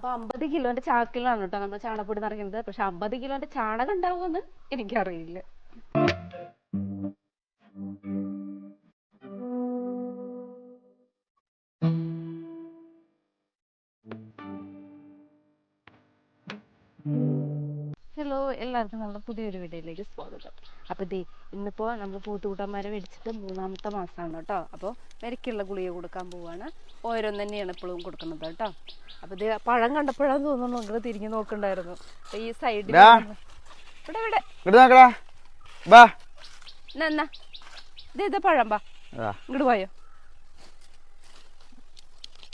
അപ്പൊ അമ്പത് കിലോന്റെ ചാക്കിലാണ് കേട്ടോ നമ്മൾ ചാണകപ്പൊടി നിറയ്ക്കുന്നത്. പക്ഷെ അമ്പത് കിലോന്റെ ചാണകം ഉണ്ടാവുമെന്ന് എനിക്കറിയില്ല. എല്ലാവർക്കും നമ്മുടെ പുതിയൊരു വീഡിയോയിലേക്ക് സ്വാഗതം. അപ്പോൾ ദേ ഇന്നിപ്പോ നമ്മൾ പൂത്തുകൂട്ടന്മാരെ മേടിച്ചിട്ട് മൂന്നാമത്തെ മാസമാണ് കേട്ടോ. അപ്പോൾ വിരക്കുള്ള ഗുളിക കൊടുക്കാൻ പോവാണ്. ഓരോന്ന് തന്നെയാണ് ഇപ്പോഴും കൊടുക്കുന്നത് കേട്ടോ. അപ്പോൾ ഇത് പഴം കണ്ടപ്പോഴാന്ന് തോന്നുന്നു നിങ്ങൾ തിരിഞ്ഞു നോക്കണ്ടായിരുന്നു. ഈ സൈഡിൽ ഇവിടെ ഇവിടെ. എന്നാ ഇത് ഇത് പഴം ബാ ഇങ്ങോട്ട് പോയോ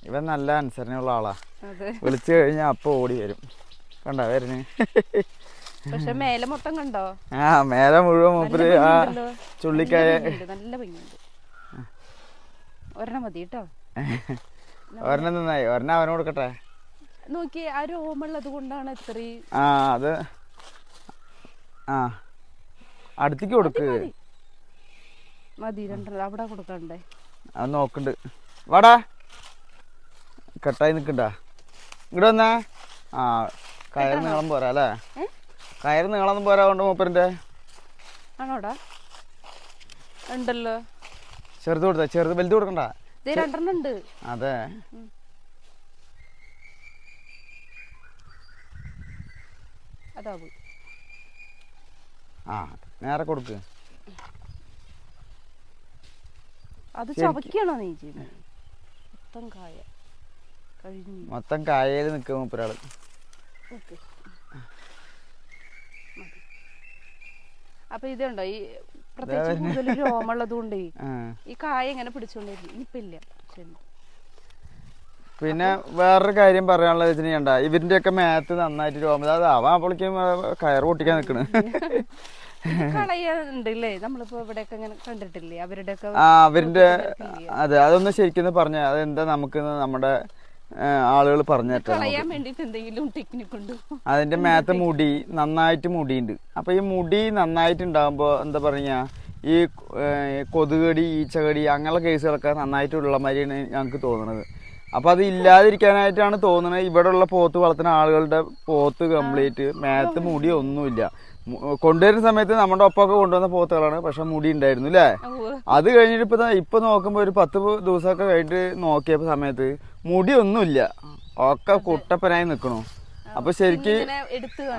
ഇവൻ നല്ല അനുസരണയുള്ള ആളാ. വിളിച്ചു കഴിഞ്ഞാൽ അപ്പോൾ ഓടി വരും. കണ്ട വരുന്നു പക്ഷെ മേലെ മൊത്തം കണ്ടോ? ആ മേലെ മുഴുവൻ മൂപ്പര് ആ ചുള്ളിക്കായ നല്ല ഭംഗിയുണ്ട്, ഒരെണ്ണം മതി കേട്ടോ. ഒരെണ്ണം നന്നായി. ഒരെണ്ണം അവന് കൊടുക്കട്ടെ? നോക്കി ആ രോമുള്ളത് കൊണ്ടാണ് ഇത്രയും ആ അത് ആ. അടുത്തേക്ക് കൊടുക്ക്. മതി. രണ്ടെണ്ണം അവിടെ കൊടുക്കണ്ടേ? അത് നോക്കണ്ട്. വാടാ. കെട്ടായി നിക്കണ്ട. ഇങ്ങോട്ട് വന്നാ. ആ കയർ നീളം പോരാ അല്ലേ? കയറ് നിങ്ങളൊന്നും പോരാ കൊണ്ട് മൂപ്പരിന്റെ. ആണോടാ? ഉണ്ടല്ലോ. ചെറുത് കൊടുത്ത ചെറുത് വലുത് കൊടുക്കണ്ട. രണ്ടെണ്ണം ഉണ്ട്. അതെ. അതാ പോയി. ആ നേരെ കൊടുക്ക്. അത് ചവയ്ക്കാണോ നീ ചെയ്യുന്നത് മൊത്തം കായ. കഴിഞ്ഞു. മൊത്തം കായയിൽ നിൽക്കുക മൂപ്പരാൾ. ഓക്കെ. അപ്പൊ ഇതുണ്ടോ? ഈ പ്രത്യേകിച്ച് കൂടുതൽ രോമുള്ളത് കൊണ്ടേ ഈ കായ ഇങ്ങനെ പിടിച്ചോണ്ടിരിക്കും? ഇനിയിപ്പില്ല. ശരി. പിന്നെ വേറൊരു കാര്യം പറയാനുള്ളത് വെച്ചിട്ടുണ്ട ഇവരിന്റെ ഒക്കെ മേത്ത് നന്നായിട്ട് രോമത അത് അവൻ അപ്പോഴേക്കും കയർ പൊട്ടിക്കാൻ നിക്കണ്. അവരുടെ അവരിന്റെ അതെ അതൊന്ന് ശരിക്കും പറഞ്ഞ അതെന്താ നമുക്ക് നമ്മുടെ ആളുകൾ പറഞ്ഞു അതിന്റെ മേത്ത മുടി നന്നായിട്ട് മുടിയുണ്ട്. അപ്പൊ ഈ മുടി നന്നായിട്ട് ഉണ്ടാകുമ്പോ എന്താ പറയാ ഈ കൊതുകടി ഈച്ചകടി അങ്ങനെയുള്ള കേസുകളൊക്കെ നന്നായിട്ടുള്ള മാതിരിയാണ് ഞങ്ങൾക്ക് തോന്നുന്നത് അപ്പൊ അത് ഇല്ലാതിരിക്കാനായിട്ടാണ് തോന്നുന്നത് ഇവിടെ ഉള്ള പോത്ത് വളർത്തുന്ന ആളുകളുടെ പോത്ത് കംപ്ലീറ്റ് മേത്ത് മുടി ഒന്നുമില്ല. കൊണ്ടുവരുന്ന സമയത്ത് നമ്മുടെ ഒപ്പമൊക്കെ കൊണ്ടുവന്ന പോത്തുകളാണ്. പക്ഷെ മുടി ഉണ്ടായിരുന്നു അല്ലേ അത് കഴിഞ്ഞിട്ട് ഇപ്പൊ ഇപ്പൊ നോക്കുമ്പോ ഒരു പത്ത് ദിവസമൊക്കെ കഴിഞ്ഞിട്ട് നോക്കിയപ്പോ സമയത്ത് മുടി ഒന്നുമില്ല ഒക്കെ കുട്ടപ്പനായി നിക്കണു. അപ്പൊ ശരിക്ക്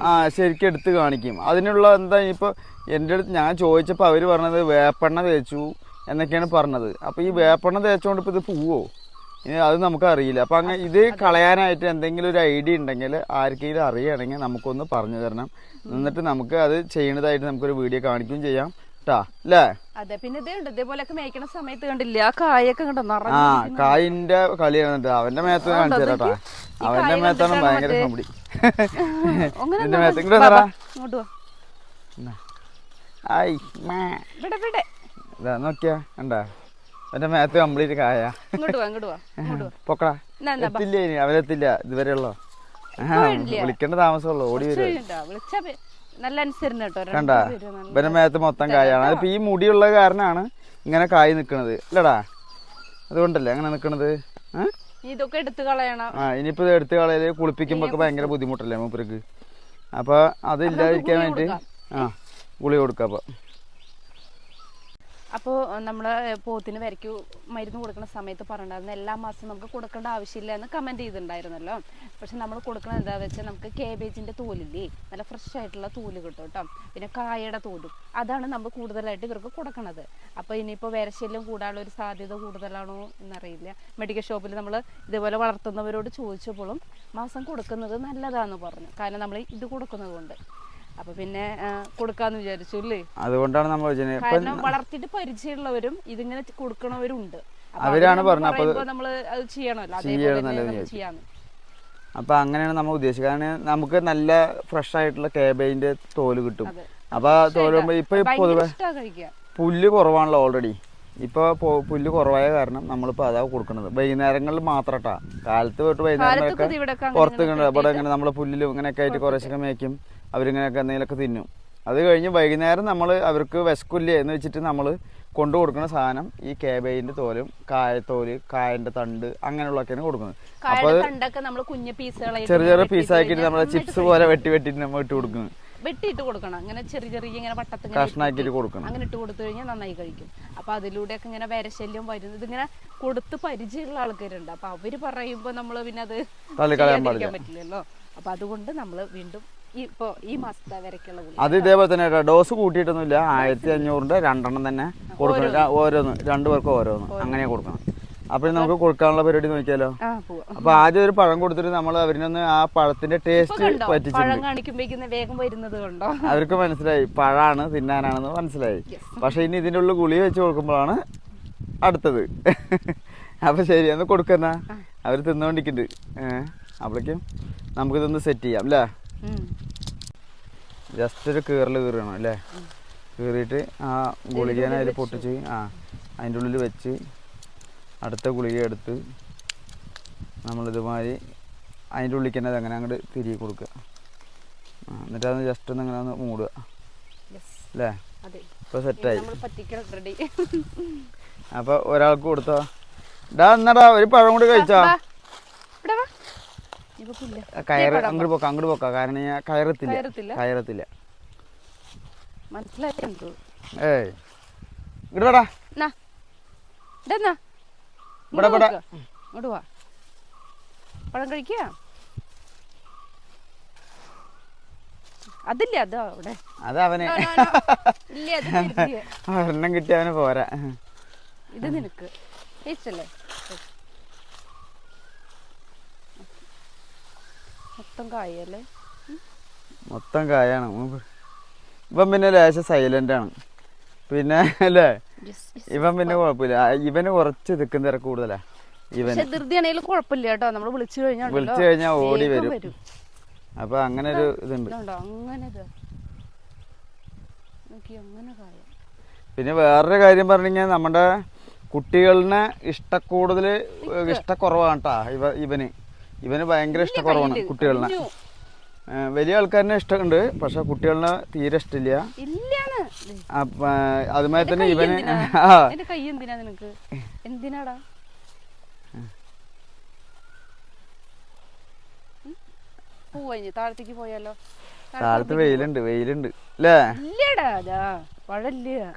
ആ ശരിക്കും എടുത്ത് കാണിക്കും. അതിനുള്ള എന്താ ഇപ്പൊ എന്റെ അടുത്ത് ഞാൻ ചോദിച്ചപ്പോ അവർ പറഞ്ഞത് വേപ്പെണ്ണ തേച്ചു എന്നൊക്കെയാണ് പറഞ്ഞത്. അപ്പൊ ഈ വേപ്പെണ്ണ തേച്ചോണ്ട് ഇപ്പൊ ഇത് പോവോ? ഇനി അത് നമുക്ക് അറിയില്ല അപ്പൊ അങ്ങനെ ഇത് കളയാനായിട്ട് എന്തെങ്കിലും ഒരു ഐഡിയ ഉണ്ടെങ്കിൽ ആർക്കെങ്കിലും അറിയുകയാണെങ്കിൽ നമുക്കൊന്ന് പറഞ്ഞു തരണം. എന്നിട്ട് നമുക്ക് അത് ചെയ്യണതായിട്ട് നമുക്കൊരു വീഡിയോ കാണിക്കുകയും ചെയ്യാം. കേട്ടാ അല്ലേ അതെ പിന്നെ ഇതേ ഉണ്ട് ഇതേപോലെയൊക്കെ മേയ്ക്കണ സമയത്ത് കണ്ടില്ലേ? ആ കായൊക്കെ കണ്ടോ? ആ കായിന്റെ കളിയാണ് അവന്റെ മേത്ത് കാണിച്ചു തരാട്ടാ അവന്റെ മേത്താണ് ഭയങ്കര കമ്പടി നിന്റെ മേത്ത് ഇങ്ങോട്ട് നോക്കിയാ കണ്ടാ. അവന്റെ മേത്ത് കംപ്ലീറ്റ് കായ പൊക്കടാ. എത്തില്ല ഇനി? അവരെത്തില്ല ഇതുവരെ ഉള്ളോ. വിളിക്കേണ്ട താമസമുള്ളൂ. ഓടി വരും. നല്ല അനുസരണ കേട്ടോ. കണ്ട? ഇവന്റെ മേത്ത് മൊത്തം കായാണ്. അതിപ്പോ ഈ മുടിയുള്ള കാരണമാണ് ഇങ്ങനെ കായ് നിക്കണത്. അല്ലടാ അതുകൊണ്ടല്ലേ അങ്ങനെ നിക്കണത്? ഇതൊക്കെ എടുത്തു കളയണം. ആ ഇനിയിപ്പോ ഇത് എടുത്ത് കളയൽ കുളിപ്പിക്കുമ്പോ ഭയങ്കര ബുദ്ധിമുട്ടല്ലേ മൂപ്പർക്ക്? അപ്പൊ അത് ഇല്ലാതിരിക്കാൻ ഗുളിക വേണ്ടി ആ ഗുളി കൊടുക്കാം അപ്പൊ. അപ്പോൾ നമ്മൾ പോത്തിന് വരയ്ക്കു മരുന്ന് കൊടുക്കുന്ന സമയത്ത് പറഞ്ഞിട്ടുണ്ടായിരുന്നു. എല്ലാ മാസവും നമുക്ക് കൊടുക്കേണ്ട ആവശ്യമില്ല എന്ന് കമന്റ് ചെയ്തിട്ടുണ്ടായിരുന്നല്ലോ. പക്ഷെ നമ്മൾ കൊടുക്കുന്നത് എന്താ വെച്ചാൽ നമുക്ക് കേബേജിന്റെ തോലില്ലേ? നല്ല ഫ്രഷ് ആയിട്ടുള്ള തോൽ കിട്ടും കേട്ടോ. പിന്നെ കായയുടെ തോലും. അതാണ് നമ്മൾ കൂടുതലായിട്ട് ഇവർക്ക് കൊടുക്കണത്. അപ്പോൾ ഇനിയിപ്പോൾ വിരശല്യം കൂടാനുള്ള ഒരു സാധ്യത കൂടുതലാണോ എന്നറിയില്ല. മെഡിക്കൽ ഷോപ്പിൽ നമ്മൾ ഇതുപോലെ വളർത്തുന്നവരോട് ചോദിച്ചപ്പോഴും മാസം കൊടുക്കുന്നത് നല്ലതാന്ന് പറഞ്ഞു. കാരണം നമ്മൾ ഇത് കൊടുക്കുന്നത് കൊണ്ട് അപ്പൊ പിന്നെ കൊടുക്കാന്ന് വിചാരിച്ചു അല്ലേ? അതുകൊണ്ടാണ് നമ്മൾ കാരണം വളർത്തിട്ട് പരിചയമുള്ളവരും ഇതിങ്ങനെ കൊടുക്കണവരും ഉണ്ട് അവരാണ് അവർ പറഞ്ഞത്. നമ്മൾ അത് ചെയ്യണമല്ലോ. അതേപോലെ ചെയ്യാന്ന്. അപ്പൊ അങ്ങനെയാണ് നമ്മൾ ഉദ്ദേശിച്ചത്. കാരണം നമുക്ക് നല്ല ഫ്രഷ് ആയിട്ടുള്ള കേബേജിന്റെ തോൽ കിട്ടും. അപ്പൊ ആ തോൽ ഇപ്പൊ പൊതുവെ പുല്ല് കുറവാണല്ലോ ഓൾറെഡി ഇപ്പൊ പുല്ല് കുറവായ കാരണം നമ്മളിപ്പോ അതാ കൊടുക്കുന്നത് വൈകുന്നേരങ്ങളിൽ മാത്രം കേട്ടാ കാലത്ത് പോയിട്ട് വൈകുന്നേരങ്ങളൊക്കെ പുറത്ത് ഇവിടെ ഇങ്ങനെ നമ്മളെ പുല്ലിലും ഇങ്ങനെയൊക്കെ ആയിട്ട് കുറേശ്ശൊക്കെ മേയ്ക്കും. അവരിങ്ങനെയൊക്കെ എന്തെങ്കിലുമൊക്കെ തിന്നും. അത് കഴിഞ്ഞ് വൈകുന്നേരം നമ്മൾ അവർക്ക് വിശക്കില്ല എന്ന് വെച്ചിട്ട് നമ്മൾ കൊണ്ടു കൊടുക്കുന്ന സാധനം ഈ കേബേജിന്റെ തോലും കായത്തോൽ കായന്റെ തണ്ട് അങ്ങനെയുള്ളൊക്കെയാണ് കൊടുക്കുന്നത്. അപ്പൊ ചെറിയ ചെറിയ പീസാക്കിയിട്ട് നമ്മളെ ചിപ്സ് പോലെ വെട്ടി വെട്ടിട്ട് നമ്മൾ ഇട്ട് കൊടുക്കുന്നത്. വെട്ടിയിട്ട് കൊടുക്കണം. അങ്ങനെ ചെറിയ ചെറിയ ഇങ്ങനെ വട്ടത്തിൽ കഷ്ണാക്കിയിട്ട് കൊടുക്കണം. അങ്ങനെ ഇട്ട് കൊടുത്തു കഴിഞ്ഞാൽ നന്നായി കഴിക്കും. അപ്പൊ അതിലൂടെയൊക്കെ ഇങ്ങനെ വരശല്യം വരുന്നത് ഇങ്ങനെ കൊടുത്ത് പരിചയമുള്ള ആൾക്കാരുണ്ട്. അപ്പൊ അവർ പറയുമ്പോ നമ്മൾ പിന്നെ അത് കളിക്കാൻ പറ്റില്ലല്ലോ. അപ്പൊ അതുകൊണ്ട് നമ്മൾ വീണ്ടും ഇപ്പോ ഈ മാസത്തെ വരയ്ക്കുള്ള അത് ഇതേപോലെ തന്നെ ഡോസ് കൂട്ടിയിട്ടൊന്നുമില്ല. ആയിരത്തി അഞ്ഞൂറിന്റെ രണ്ടെണ്ണം തന്നെ കൊടുക്കണം. ഓരോന്ന്. രണ്ടു പേർക്ക് ഓരോന്ന്. അങ്ങനെ കൊടുക്കണം. അപ്പൊ നമുക്ക് കൊടുക്കാനുള്ള പരിപാടി നോക്കിയാലോ? അപ്പൊ ആദ്യം ഒരു പഴം കൊടുത്തിട്ട് നമ്മൾ അവരിനൊന്ന് ആ പഴത്തിന്റെ ടേസ്റ്റ് പറ്റിച്ചിട്ടുണ്ട്. അവർക്ക് മനസ്സിലായി. പഴാണ് തിന്നാനാണെന്ന് മനസ്സിലായി. പക്ഷെ ഇനി ഇതിന്റെ ഉള്ളിൽ ഗുളിക വെച്ച് കൊടുക്കുമ്പോഴാണ് അടുത്തത്. അപ്പൊ ശരി ഒന്ന് കൊടുക്കുന്ന അവർ തിന്നോണ്ടിരിക്കുന്നുണ്ട് ഏഹ് അപ്പോഴേക്കും നമുക്കിതൊന്ന് സെറ്റ് ചെയ്യാം അല്ലേ ജസ്റ്റ് ഒരു കീറൽ കീറണം അല്ലേ കീറിയിട്ട് ആ ഗുളികേനെ അതിൽ പൊട്ടിച്ച് ആ അതിന്റെ ഉള്ളിൽ വെച്ച് അടുത്ത ഗുളിക എടുത്ത് നമ്മളിതുമാതിരി അതിന്റെ ഉള്ളിൽ തന്നെ അങ്ങനെ അങ്ങോട്ട് തിരികെ കൊടുക്കുക. എന്നിട്ട് അത് ജസ്റ്റ് ഒന്ന് അങ്ങനെ ഒന്ന് മൂടുക. അല്ലേ? അതെ. ഇപ്പോൾ സെറ്റായി അപ്പോൾ ഒരാൾക്ക് കൊടുത്തോ. ഡാ എന്നാടാ ഒരു പഴം കൂടി കഴിച്ചോ? ഇപ്പൊ കയറ് അങ്ങോട്ട് പോക്കാം അങ്ങോട്ട് പോക്കാം. കാരണം ഞാൻ കയറത്തില്ല. കയറത്തില്ല? മനസ്സിലായി ഏയ്. ഇടാടാ ഇവിടെ, ഇവിടെ. ഇങ്ങോട്ട് വാ. പഴം കഴിക്കുക അതില്ല അതോ അവിടെ? അത് അവനെ. No, no, no. ഇല്ല അത് കരുതിയെ. ഒരെണ്ണം കിട്ടിയ അവന് പോരാ. ഇത് നിനക്ക്. ഇഷ്ടല്ലേ മൊത്തം കായല്ലേ? മൊത്തം കായാണ്. ഇപ്പം പിന്നെ ലേശം സൈലന്റ് ആണ്. പിന്നെ അല്ലേ. ഇവൻ പിന്നെ കുഴപ്പമില്ല. ഇവന് കുറച്ച് തിക്കും തിരക്ക് കൂടുതലാ. ഇവൻ ധൃതിയാണെങ്കിലും കുഴപ്പമില്ല കേട്ടോ. നമ്മൾ വിളിച്ചു കഴിഞ്ഞാൽ വിളിച്ചു കഴിഞ്ഞാൽ ഓടി വരും. അപ്പൊ അങ്ങനെ ഒരു ഇതുണ്ട്. പിന്നെ വേറൊരു കാര്യം പറഞ്ഞു നമ്മുടെ കുട്ടികളിനെ ഇഷ്ടക്കൂടുതൽ ഇഷ്ടക്കുറവാണ് കേട്ടാ ഇവ ഇവന്. ഇവന് ഭയങ്കര ഇഷ്ടക്കുറവാണ്. കുട്ടികളിനെ വലിയ ആൾക്കാരനെ ഇഷ്ടമുണ്ട് പക്ഷെ കുട്ടികളെ തീരെ ഇഷ്ടമില്ല അതുമാതിരി തന്നെ ഇവന് കൈ എന്തിനാ നിനക്ക്? എന്തിനാടാ? പോവാ താഴത്തേക്ക് പോയാലോ? താഴത്ത് വെയിലുണ്ട് വെയിലുണ്ട്. അല്ലേ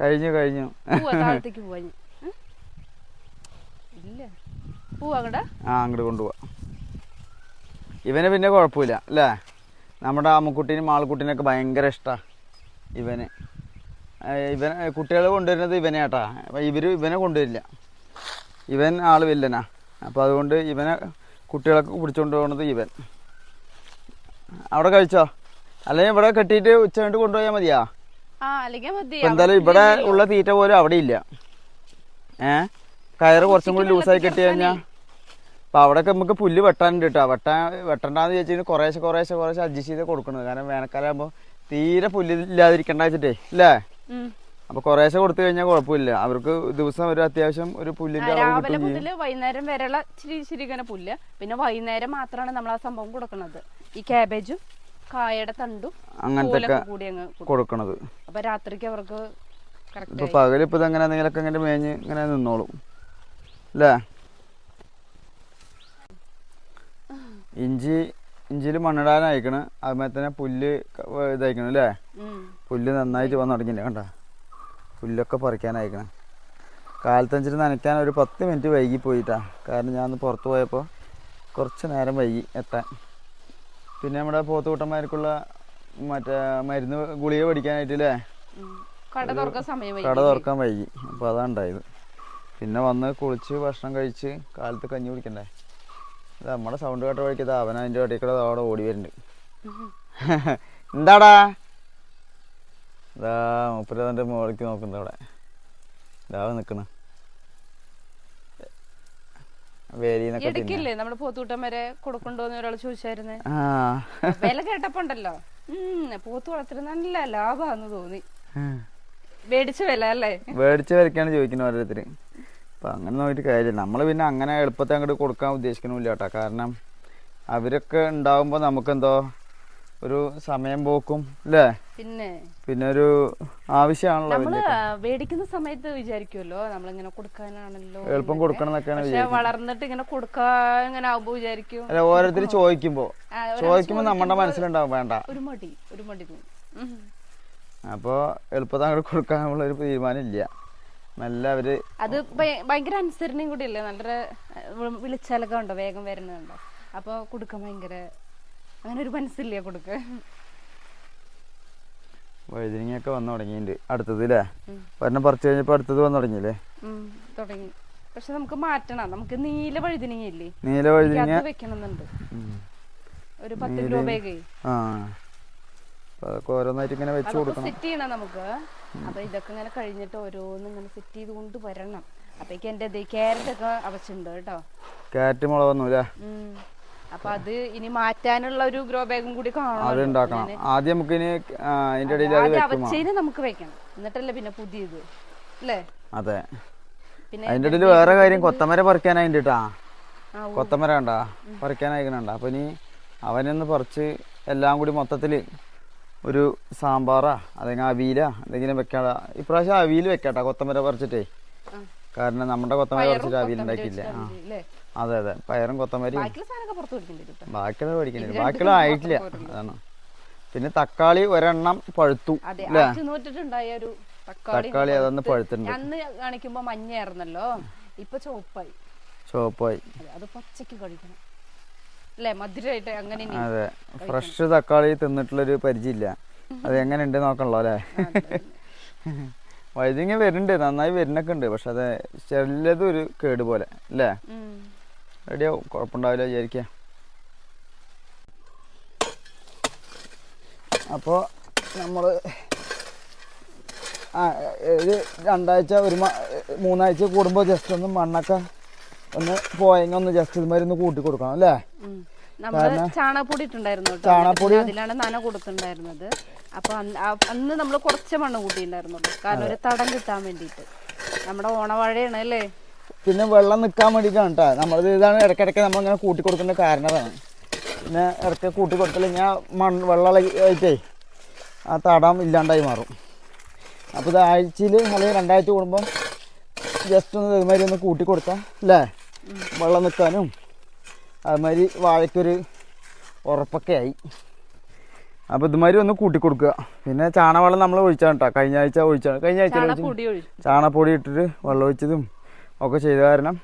കഴിഞ്ഞു കഴിഞ്ഞു. താഴത്തേക്ക് പോവാ. ഇല്ല. പോവാ അങ്ങടാ. ആ അങ്ങോട്ട് കൊണ്ടുപോവാ. ഇവനെ പിന്നെ കുഴപ്പമില്ല അല്ലേ? നമ്മുടെ അമ്മുക്കുട്ടീനും ആൾക്കുട്ടീനൊക്കെ ഭയങ്കര ഇഷ്ടമാണ് ഇവന്. ഇവൻ കുട്ടികൾ കൊണ്ടുവരുന്നത് ഇവനെ കേട്ടാ അപ്പം ഇവർ ഇവനെ കൊണ്ടുവരില്ല. ഇവൻ ആൾ വില്ലനാ. അപ്പോൾ അതുകൊണ്ട് ഇവനെ കുട്ടികളൊക്കെ പിടിച്ചുകൊണ്ട് പോകുന്നത് ഇവൻ. അവിടെ കഴിച്ചോ? അല്ലെങ്കിൽ ഇവിടെ കെട്ടിയിട്ട് ഉച്ച കഴിഞ്ഞിട്ട് കൊണ്ടുപോയാൽ മതിയാ? എന്തായാലും ഇവിടെ ഉള്ള തീറ്റ പോലും അവിടെ ഇല്ല. ഏ? കയറ് കുറച്ചും കൂടി ലൂസായി കെട്ടി കഴിഞ്ഞാൽ അപ്പം അവിടെയൊക്കെ നമുക്ക് പുല്ല് വെട്ടാനുണ്ട് കേട്ടോ വെട്ടാൻ വെട്ടണ്ടാന്ന് ചോദിച്ചാൽ കുറേശ്ശെ കുറേശ്ശെ കുറേശ്ശെ അഡ്ജസ്റ്റ് ചെയ്ത് കൊടുക്കണത്. കാരണം വേനൽക്കാലം ആകുമ്പോൾ തീരെ പുല്ല് ഇല്ലാതിരിക്കണ്ട വെച്ചിട്ടേ ഇല്ലേ അപ്പൊ അപ്പോൾ കുറേശ്ശെ കൊടുത്തു കഴിഞ്ഞാൽ കുഴപ്പമില്ല. അവർക്ക് ദിവസം ഒരു അത്യാവശ്യം ഒരു പുല്ലിന്റെ രാവിലെ മുതൽ വൈകുന്നേരം വരെയുള്ള ഇച്ചിരി ഇച്ചിരി ഇങ്ങനെ പുല്ല്. പിന്നെ വൈകുന്നേരം മാത്രമാണ് നമ്മൾ ആ സംഭവം കൊടുക്കുന്നത് ഈ കാബേജും കായയുടെ തണ്ടും അങ്ങനത്തെ കൂടി അങ്ങ് കൊടുക്കും. കൊടുക്കണത്. അപ്പൊ രാത്രിക്ക് അവർക്ക് ഇപ്പൊ ഇപ്പൊ ഇതെങ്ങനെ എന്തെങ്കിലുമൊക്കെ ഇങ്ങനെ മേഞ്ഞ് ഇങ്ങനെ നിന്നോളും. അല്ലേ ഇഞ്ചി ഇഞ്ചിയിൽ മണ്ണിടാൻ അയക്കണ് അതുമാതിരി തന്നെ പുല്ല് ഇതയക്കണം അല്ലേ? പുല്ല് നന്നായിട്ട് വന്ന് തുടങ്ങിയില്ല കണ്ട? പുല്ലൊക്കെ പറിക്കാൻ അയക്കണം കാലത്തഞ്ചിന് നനയ്ക്കാൻ ഒരു പത്ത് മിനിറ്റ് വൈകി പോയിട്ടാ. കാരണം ഞാൻ ഒന്ന് പുറത്ത് പോയപ്പോൾ കുറച്ച് നേരം വൈകി എത്താൻ. പിന്നെ നമ്മുടെ പോത്തുകൂട്ടന്മാർക്കുള്ള മറ്റേ മരുന്ന് ഗുളിക പഠിക്കാനായിട്ട് അല്ലേ? കട തുറക്കാൻ വൈകി. അപ്പോൾ അതാണ് ഉണ്ടായത്. പിന്നെ വന്ന് കുളിച്ച് ഭക്ഷണം കഴിച്ച് കാലത്ത് കഞ്ഞി കുടിക്കണ്ടേ? നമ്മുടെ സൗണ്ട് കേട്ട വഴിക്ക് ഇത് അവൻ അതിന്റെ ഇടയിൽ കൂടെ അവിടെ ഓടി വരുന്നുണ്ട്. എന്താടാ? ഇതാ മുപ്പര് അതിന്റെ മുകളിലേക്ക് നോക്കുന്നുണ്ട് അവിടെ. ഇതാ നിൽക്കണ ഇടയ്ക്കില്ലേ നമ്മുടെ പോത്തൂട്ടം വരെ കൊടുക്കണ്ടോന്ന് ഒരാൾ ചോദിച്ചായിരുന്നേ? വില പോത്ത് നല്ല ലാഭാന്ന് തോന്നി. മേടിച്ച വില അല്ലേ? മേടിച്ച് വരയ്ക്കാണ് ചോദിക്കുന്നത് ഓരോരുത്തർ അപ്പം അങ്ങനെ നോക്കിയിട്ട് കാര്യമില്ല. നമ്മൾ പിന്നെ അങ്ങനെ എളുപ്പത്തെ അങ്ങോട്ട് കൊടുക്കാൻ ഉദ്ദേശിക്കണമില്ല കേട്ടോ കാരണം അവരൊക്കെ ഉണ്ടാകുമ്പോൾ നമുക്കെന്തോ ഒരു സമയം പോക്കും അല്ലേ പിന്നെ പിന്നെ ഒരു ആവശ്യമാണല്ലോ നമ്മൾ വലിയ മേടിക്കുന്ന സമയത്ത് വിചാരിക്കുമല്ലോ നമ്മളിങ്ങനെ കൊടുക്കാനാണല്ലോ എളുപ്പം. കൊടുക്കണം എന്നൊക്കെയാണ് വളർന്നിട്ട് ഇങ്ങനെ കൊടുക്കാൻ ഇങ്ങനെ ആവുമ്പോ വിചാരിക്കും. അല്ല ഓരോരുത്തർ ചോദിക്കുമ്പോ. ചോദിക്കുമ്പോ നമ്മുടെ മനസ്സിലുണ്ടാവും വേണ്ട. ഒരു മടി ഒരു മടി അപ്പോ എളുപ്പത്തെ അങ്ങോട്ട് കൊടുക്കാനുള്ള ഒരു തീരുമാനം ഇല്ല നല്ല അവർ അത് ഭയ- ഭയങ്കര അനുസരണയും കൂടി ഇല്ലേ നല്ല വിളിച്ചാലൊക്കെ ഉണ്ടോ? വേഗം വരുന്നുണ്ടോ? അപ്പൊ കൊടുക്കാൻ ഭയങ്കര അങ്ങനെ ഒരു മനസ്സില്ല കൊടുക്ക വഴുതിനങ്ങയൊക്കെ വന്നു തുടങ്ങിയിട്ടുണ്ട്. അടുത്തത് അല്ലേ. ഒരെണ്ണം പറിച്ചു കഴിഞ്ഞപ്പോ അടുത്തത് വന്നു തുടങ്ങിയില്ലേ? തുടങ്ങി. പക്ഷെ നമുക്ക് മാറ്റണം. നമുക്ക് നീല വഴുതിനങ്ങയില്ലേ? നീല വഴുതിനിങ്ങ വഴുതിനങ്ങ വെക്കണമെന്നുണ്ട് ഒരു പത്ത് രൂപയൊക്കെ ആ. അതൊക്കെ ഓരോന്നായിട്ട് ഇങ്ങനെ വെച്ചു കൊടുക്കണം. സെറ്റ് ചെയ്യണം നമുക്ക്. അപ്പൊ ഇതൊക്കെ ഇങ്ങനെ കഴിഞ്ഞിട്ട് ഓരോന്ന് ഇങ്ങനെ സെറ്റ് ചെയ്ത് കൊണ്ട് വരണം. അപ്പേക്ക് എന്റെ ക്യാരറ്റ് ഒക്കെ അവച്ചുണ്ട് കേട്ടോ. ക്യാരറ്റ് മുളക് വന്നു അല്ലേ അപ്പൊ അത് ഇനി മാറ്റാനുള്ള ഒരു ഗ്രോ ബാഗും കൂടി കാണണം ആദ്യം നമുക്ക് ഇനി അതിന്റെ ഇടയിൽ അവച്ചേന് നമുക്ക് വെക്കണം. എന്നിട്ടല്ലേ പിന്നെ പുതിയത്. അല്ലേ? അതെ. പിന്നെ അതിന്റെ ഇടയിൽ വേറെ കാര്യം കൊത്തമര പറിക്കാനായിട്ട് കേട്ടാ. കൊത്തമര കണ്ടാ പറിക്കാനായിക്കണണ്ട. അപ്പൊ ഇനി അവനൊന്ന് പറിച്ച് എല്ലാം കൂടി മൊത്തത്തിൽ ഒരു സാമ്പാറാ അല്ലെങ്കിൽ അവിയില എന്തെങ്കിലും വെക്കാടാ ഇപ്രാവശ്യം അവിയിൽ വെക്കാട്ടാ കൊത്തമര പറിച്ചിട്ടേ. കാരണം നമ്മുടെ കൊത്തമര പറിച്ചിട്ട് അവിയിൽ ഉണ്ടാക്കിയില്ല. അതെ അതെ. പയറും കൊത്തമരിയും ബാക്കിയുള്ള പഠിക്കുന്നില്ല ബാക്കിയുള്ള ആയിട്ടില്ല. അതാണ്. പിന്നെ തക്കാളി ഒരെണ്ണം പഴുത്തു തക്കാളി അതൊന്ന് പഴുത്തിട്ടുണ്ട്. അന്ന് കാണിക്കുമ്പോ മഞ്ഞയായിരുന്നല്ലോ. ഇപ്പൊ ചുവപ്പായി. ചോപ്പായി അത് പച്ചക്ക് കഴിക്കണം അല്ലേ? മധുരമായിട്ട് അങ്ങനെ. അതെ. ഫ്രഷ് തക്കാളി തിന്നിട്ടുള്ളൊരു പരിചയമില്ല. അത് എങ്ങനെ ഉണ്ട് നോക്കണല്ലോ അല്ലേ? വൈദ്യുതി വരുന്നുണ്ട്. നന്നായി വരുന്നൊക്കെ ഉണ്ട്. പക്ഷെ അത് ചെല്ലതും ഒരു കേട് പോലെ അല്ലേ. റെഡിയാവും കുഴപ്പമുണ്ടാവില്ല വിചാരിക്ക. അപ്പോൾ നമ്മൾ ആ ഒരു രണ്ടാഴ്ച ഒരു മൂന്നാഴ്ച കൂടുമ്പോൾ ജസ്റ്റ് ഒന്ന് മണ്ണൊക്കെ ഒന്ന് പോയെങ്കിൽ ഒന്ന് ജസ്റ്റ് ഇതുമാതിരി ഒന്ന് കൂട്ടി കൊടുക്കണം അല്ലേ? ചാണകപ്പൊടി ഇട്ടുണ്ടായിരുന്നു ചാണകപ്പൊടി- അതിലാണ് നന കൊടുത്തിട്ടുണ്ടായിരുന്നത്. അപ്പൊ അന്ന് നമ്മൾ കുറച്ച് മണ്ണ് കൂട്ടിയിട്ടുണ്ടായിരുന്നുള്ളൂ. കാരണം ഒരു തടം കിട്ടാൻ വേണ്ടിയിട്ട്. നമ്മുടെ ഓണവാഴയാണ് അല്ലേ? പിന്നെ വെള്ളം നിക്കാൻ വേണ്ടിയിട്ടാണ് കേട്ടോ നമ്മളത് ഇതാണ് ഇടയ്ക്കിടയ്ക്ക് നമ്മളിങ്ങനെ കൂട്ടി കൊടുക്കേണ്ട കാരണതാണ്. പിന്നെ ഇടയ്ക്ക് കൂട്ടി കൊടുത്തില്ലെങ്കിൽ ആ മണ്ണ് വെള്ളം ആയിട്ടേ ആ തടം ഇല്ലാണ്ടായി മാറും. അപ്പോൾ ഇത് ആഴ്ചയിൽ അല്ലെങ്കിൽ രണ്ടാഴ്ച കൂടുമ്പോൾ ജസ്റ്റ് ഒന്ന് ഇതുമാതിരി ഒന്ന് കൂട്ടി കൊടുക്കാം അല്ലേ? വെള്ളം നിൽക്കാനും അതുമാതിരി വാഴയ്ക്കൊരു ഉറപ്പൊക്കെ ആയി. അപ്പോൾ ഇതുമാതിരി ഒന്ന് കൂട്ടി കൊടുക്കുക. പിന്നെ ചാണകവെള്ളം നമ്മൾ ഒഴിച്ചാണ് കേട്ടോ കഴിഞ്ഞ ആഴ്ച ഒഴിച്ചാണ്. കഴിഞ്ഞ ആഴ്ച ചാണപ്പൊടി ഇട്ടിട്ട് വെള്ളം ഒഴിച്ചതും ഒക്കെ ചെയ്ത കാരണം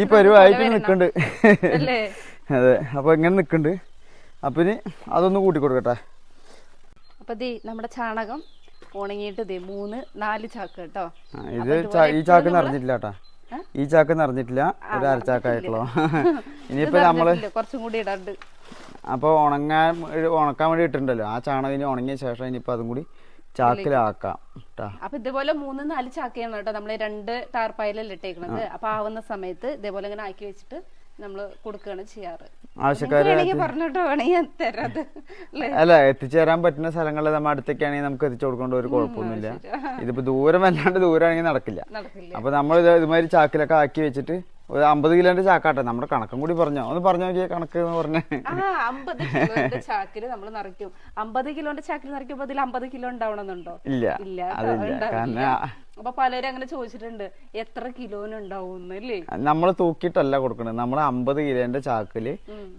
ഈ പരുവായിട്ട് നിൽക്കുന്നുണ്ട്. അതെ. അപ്പോൾ ഇങ്ങനെ നിൽക്കുന്നുണ്ട്. അപ്പം ഇനി അതൊന്ന് കൂട്ടി കൊടുക്കട്ടെ. അപ്പൊ ദേ നമ്മുടെ ചാണകം ഉണങ്ങിയിട്ട് ദേ മൂന്ന് നാല് ചാക്ക് കേട്ടോ. ഇത് ഈ ചാക്ക് നിറഞ്ഞിട്ടില്ല കേട്ടാ ഈ ചാക്ക് നിറഞ്ഞിട്ടില്ല. ഒരു അരച്ചാക്കായിട്ടുള്ളൂ ഇനിയിപ്പോ നമ്മൾ കുറച്ചും കൂടി ഇടണ്ട്. അപ്പോൾ ഉണങ്ങാൻ ഉണക്കാൻ വേണ്ടി ഇട്ടിട്ടുണ്ടല്ലോ. ആ ചാണകം ഇനി ഉണങ്ങിയ ശേഷം ഇനിയിപ്പോൾ അതും കൂടി ചാക്കിലാക്കാം അപ്പൊ ഇതുപോലെ മൂന്ന് നാല് ചാക്കയാണ് കേട്ടോ. നമ്മൾ രണ്ട് ടാർപ്പായിലല്ലേ ഇട്ടേക്കുന്നത് അപ്പൊ ആവുന്ന സമയത്ത് ഇതേപോലെ ഇങ്ങനെ ആക്കി വെച്ചിട്ട് കൊടുക്കുകയാണ് ചെയ്യാറ്. പറഞ്ഞിട്ടോ വേണമെങ്കിൽ ഞാൻ തരാത്. അല്ല? എത്തിച്ചേരാൻ പറ്റുന്ന സ്ഥലങ്ങളിൽ നമ്മൾ അടുത്തേക്കാണെങ്കിൽ നമുക്ക് എത്തിച്ചു കൊടുക്കേണ്ട ഒരു കുഴപ്പമൊന്നുമില്ല. ഇതിപ്പോ ദൂരം വല്ലാണ്ട് ദൂരമാണെങ്കിൽ നടക്കില്ല. നടക്കില്ല. അപ്പൊ നമ്മൾ ഇത് ഇതുമാതിരി ചാക്കിലൊക്കെ ആക്കി വെച്ചിട്ട് ഒരു അമ്പത് കിലോന്റെ ചാക്കാട്ടെ. നമ്മുടെ കണക്കും കൂടി പറഞ്ഞോ. ഒന്ന് പറഞ്ഞു നോക്കിയ കണക്ക് എന്ന് പറഞ്ഞേ. അമ്പത് കിലോന്റെ ചാക്കിൽ നമ്മൾ നിറയ്ക്കും. അമ്പത് കിലോന്റെ ചാക്കിൽ നിറയ്ക്കുമ്പോ അതിൽ അമ്പത് കിലോ ഉണ്ടാവണമെന്നുണ്ടോ? ഇല്ല. ഇല്ല അതില്ല. കാരണം അപ്പൊ പലരും അങ്ങനെ ചോദിച്ചിട്ടുണ്ട് എത്ര കിലോന് ഉണ്ടാവും അല്ലേ? നമ്മൾ തൂക്കിയിട്ടല്ല കൊടുക്കണത്. നമ്മൾ അമ്പത് കിലോന്റെ ചാക്കിൽ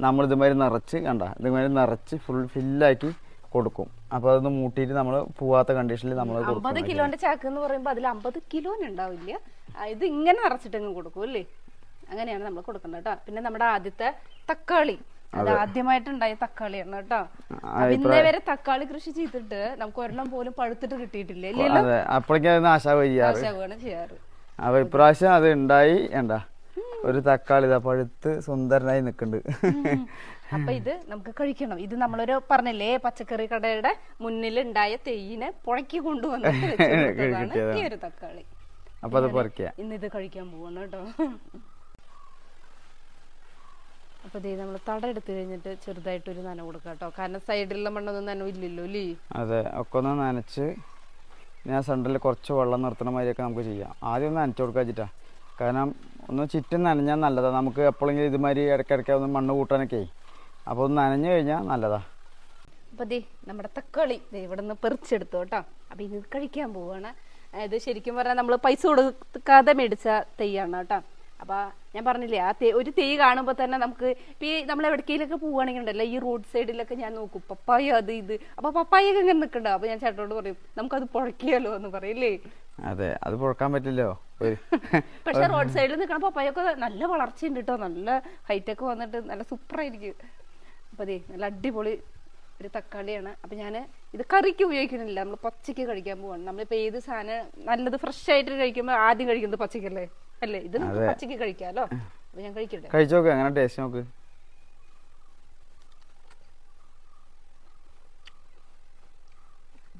നമ്മൾ ഇതുമാതിരി നിറച്ച് കണ്ട ഇതുമാതിരി നിറച്ച് ഫുൾ ഫില്ലാക്കി കൊടുക്കും. അപ്പൊ അതൊന്ന് മൂട്ടിയിട്ട് നമ്മൾ പോവാത്ത കണ്ടീഷനിൽ നമ്മൾ അമ്പത് കിലോന്റെ ചാക്ക് എന്ന് പറയുമ്പോ അതിൽ അമ്പത് കിലോന് ഉണ്ടാവില്ല. ഇത് ഇങ്ങനെ നിറച്ചിട്ടങ്ങ് കൊടുക്കും അല്ലേ? അങ്ങനെയാണ് നമ്മൾ കൊടുക്കുന്നത് കേട്ടോ. പിന്നെ നമ്മുടെ ആദ്യത്തെ തക്കാളി. ആദ്യമായിട്ടുണ്ടായ തക്കാളിയാണ് കേട്ടോ. ഇന്നേ വരെ തക്കാളി കൃഷി ചെയ്തിട്ട് നമുക്ക് ഒരെണ്ണം പോലും പഴുത്തിട്ട് കിട്ടിയിട്ടില്ല. അപ്പോഴേക്കും ചെയ്യാറ്. അപ്പൊ ഇപ്രാവശ്യം അത് ഉണ്ടായി എന്താ? ഒരു തക്കാളി ഇതാ പഴുത്ത് സുന്ദരനായി നിൽക്കുന്നുണ്ട് അപ്പൊ ഇത് നമുക്ക് കഴിക്കണം. ഇത് നമ്മളൊരു പറഞ്ഞില്ലേ പച്ചക്കറി കടയുടെ മുന്നിൽ ഉണ്ടായ തെയ്യിനെ പുഴക്കി കൊണ്ടുവന്നിട്ട് ഈ ഒരു തക്കാളി. അപ്പൊ അത് ഇന്ന് ഇത് കഴിക്കാൻ പോവാണ് കേട്ടോ. അപ്പൊ ദേ നമ്മൾ തട എടുത്തു കഴിഞ്ഞിട്ട് ചെറുതായിട്ട് ഒരു നനവ് കൊടുക്കാം കേട്ടോ. കാരണം സൈഡിലുള്ള മണ്ണൊന്നും നനവ് ഇല്ലല്ലോ അല്ലേ? അതെ ഒക്കെ ഒന്ന് നനച്ച് ഞാൻ സെന്ററിൽ കുറച്ച് വെള്ളം നിർത്തണ മാതിരിയൊക്കെ നമുക്ക് ചെയ്യാം. ആദ്യം ഒന്ന് നനച്ചു കൊടുക്കുക വെച്ചിട്ടാ. കാരണം ഒന്ന് ചുറ്റും നനഞ്ഞാൽ നല്ലതാണ് നമുക്ക് എപ്പോഴെങ്കിലും ഇതുമാതിരി ഇടയ്ക്കിടയ്ക്ക് ഒന്ന് മണ്ണ് കൂട്ടാനൊക്കെ. അപ്പോൾ ഒന്ന് നനഞ്ഞു കഴിഞ്ഞാൽ നല്ലതാ. അപ്പോൾ ദേ നമ്മുടെ തക്കാളി ദേ ഇവിടെ നിന്ന് പെറിച്ചെടുത്തു കേട്ടോ. അപ്പൊ ഇത് കഴിക്കാൻ പോവാണ്. ഇത് ശരിക്കും പറഞ്ഞാൽ നമ്മൾ പൈസ കൊടുക്കാതെ മേടിച്ച തെയ്യാണ് കേട്ടോ. അപ്പൊ ഞാൻ പറഞ്ഞില്ലേ ആ തേ ഒരു തേ കാണുമ്പോൾ തന്നെ നമുക്ക് ഈ നമ്മൾ എവിടേക്കെങ്കിലൊക്കെ പോവുകയാണെങ്കിൽ ഉണ്ടല്ലോ ഈ റോഡ് സൈഡിലൊക്കെ ഞാൻ നോക്കും പപ്പായ അത് ഇത്. അപ്പൊ പപ്പായ ഒക്കെ ഇങ്ങനെ നിൽക്കണ്ടോ അപ്പൊ ഞാൻ ചേട്ടനോട് പറയും നമുക്കത് പുഴക്കിയാലോ എന്ന് പറയില്ലേ അതെ അത് പുഴക്കാൻ പറ്റില്ലോ പക്ഷെ റോഡ് സൈഡിൽ നിൽക്കണ പപ്പായൊക്കെ നല്ല വളർച്ച ഉണ്ട് കേട്ടോ നല്ല ഹൈറ്റ് ഒക്കെ വന്നിട്ട് നല്ല സൂപ്പർ ആയിരിക്കും അപ്പൊ അതെ നല്ല അടിപൊളി ഒരു തക്കാളിയാണ്. അപ്പൊ ഞാൻ ഇത് കറിക്ക് ഉപയോഗിക്കുന്നില്ല. നമ്മൾ പച്ചയ്ക്ക് കഴിക്കാൻ പോവാണ്. നമ്മളിപ്പോ ഏത് സാധനം നല്ലത് ഫ്രഷ് ആയിട്ട് കഴിക്കുമ്പോൾ ആദ്യം കഴിക്കുന്നത് പച്ചക്കല്ലേ? അല്ലേ? ഇത് നമുക്ക്. പച്ചയ്ക്ക് കഴിക്കാലോ? അപ്പൊ ഞാൻ കഴിക്കട്ടെ? കഴിച്ചു നോക്ക് എങ്ങനെ ടേസ്റ്റ് നോക്ക്?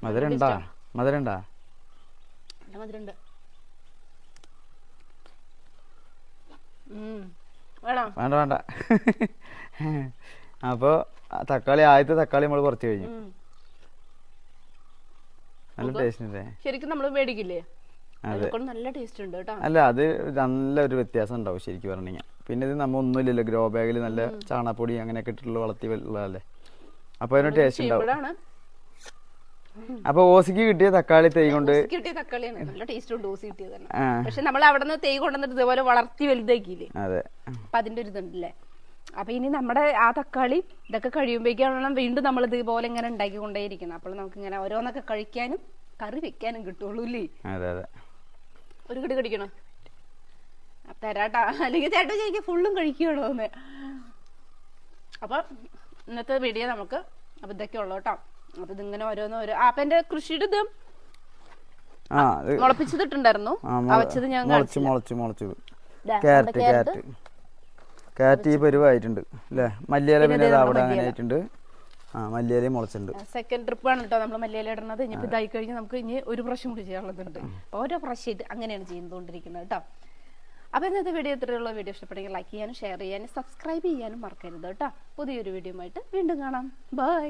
മധുരണ്ടാ? മധുരണ്ടാ. വേണ്ട വേണ്ട. അപ്പോൾ തക്കാളി ആദ്യത്തെ തക്കാളി നമ്മൾ കുറച്ച് കഴിഞ്ഞു. നല്ല ടേസ്റ്റ് ശരിക്കും നമ്മൾ മേടിക്കില്ലേ? നല്ല ടേസ്റ്റ് ഉണ്ട് കേട്ടോ. അല്ല അത് നല്ലൊരു വ്യത്യാസം ഉണ്ടാവും ശരിക്കും പറഞ്ഞു കഴിഞ്ഞാൽ പിന്നെ ഇത് നമ്മ ഒന്നുമില്ലല്ലോ ഗ്രോ ബാഗിൽ നല്ല ചാണപ്പൊടി അങ്ങനെയൊക്കെ ഇട്ടിട്ടുള്ള വളർത്തി ഉള്ളതല്ലേ അപ്പൊ അതിന് ടേസ്റ്റ് ഉണ്ടാവും. അപ്പൊ ഓസിക്ക് കിട്ടിയ തക്കാളി തൈ കൊണ്ട് കിട്ടിയ തക്കാളിയാണ്. നല്ല ടേസ്റ്റ് ഉണ്ട് കിട്ടിയത് പക്ഷെ നമ്മൾ അവിടെ നിന്ന് തൈ കൊണ്ടുവന്നിട്ട് ഇതുപോലെ വളർത്തി വലുതാക്കിയില്ലേ? അതെ. അപ്പൊ അതിന്റെ ഒരു ഇതുണ്ടല്ലേ? അപ്പൊ ഇനി നമ്മുടെ ആ തക്കാളി ഇതൊക്കെ കഴിയുമ്പോഴേക്കാണ് വീണ്ടും നമ്മൾ ഇതുപോലെ ഇങ്ങനെ ഉണ്ടാക്കിക്കൊണ്ടേയിരിക്കുന്നത്. അപ്പോൾ നമുക്ക് ഇങ്ങനെ ഓരോന്നൊക്കെ കഴിക്കാനും കറി വെക്കാനും കിട്ടുള്ളൂ ഇല്ലേ? അതെ അതെ. ഒരു കിടി കടിക്കണം? തരാട്ടാ. അല്ലെങ്കിൽ ചേട്ടൻ ചോദിക്കും ഫുള്ളും കഴിക്കുകയുള്ളൂ എന്ന്. അപ്പൊ ഇന്നത്തെ വീഡിയോ നമുക്ക് അപ്പൊ ഇതൊക്കെ ഉള്ളു കേട്ടോ. അപ്പൊ ഇതിങ്ങനെ ഓരോന്ന് ഓരോ അപ്പൊ എന്റെ കൃഷിയുടെ ഇത് മുളപ്പിച്ചിട്ടുണ്ടായിരുന്നു അവച്ചത് ഞാൻ മുളച്ച് മുളച്ച് മുളച്ചത് ക്യാരറ്റ് ക്യാരറ്റ്. ക്യാരറ്റ് ഈ പരുവായിട്ടുണ്ട്. അല്ലേ മല്ലിയില പിന്നെ അവിടെ അങ്ങനെ ആയിട്ടുണ്ട് ആ മല്ലിയിലയും മുളച്ചിട്ടുണ്ട് സെക്കൻഡ് ട്രിപ്പ് ആണ് കേട്ടോ നമ്മൾ മല്ലിയില ഇടുന്നത് ഇനിയിപ്പോ ഇതായി കഴിഞ്ഞ് നമുക്ക് ഇനി ഒരു പ്രാവശ്യം കൂടി ചെയ്യാനുള്ളതുണ്ട്. ഓരോ പ്രാവശ്യമായിട്ട് അങ്ങനെയാണ് ചെയ്തുകൊണ്ടിരിക്കുന്നത് കേട്ടോ അപ്പൊ ഇന്നത്തെ വീഡിയോ ഇത്രയുള്ള വീഡിയോ ഇഷ്ടപ്പെട്ടെങ്കിൽ ലൈക്ക് ചെയ്യാനും ഷെയർ ചെയ്യാനും സബ്സ്ക്രൈബ് ചെയ്യാനും മറക്കരുത് കേട്ടോ പുതിയൊരു വീഡിയോ ആയിട്ട് വീണ്ടും കാണാം. ബൈ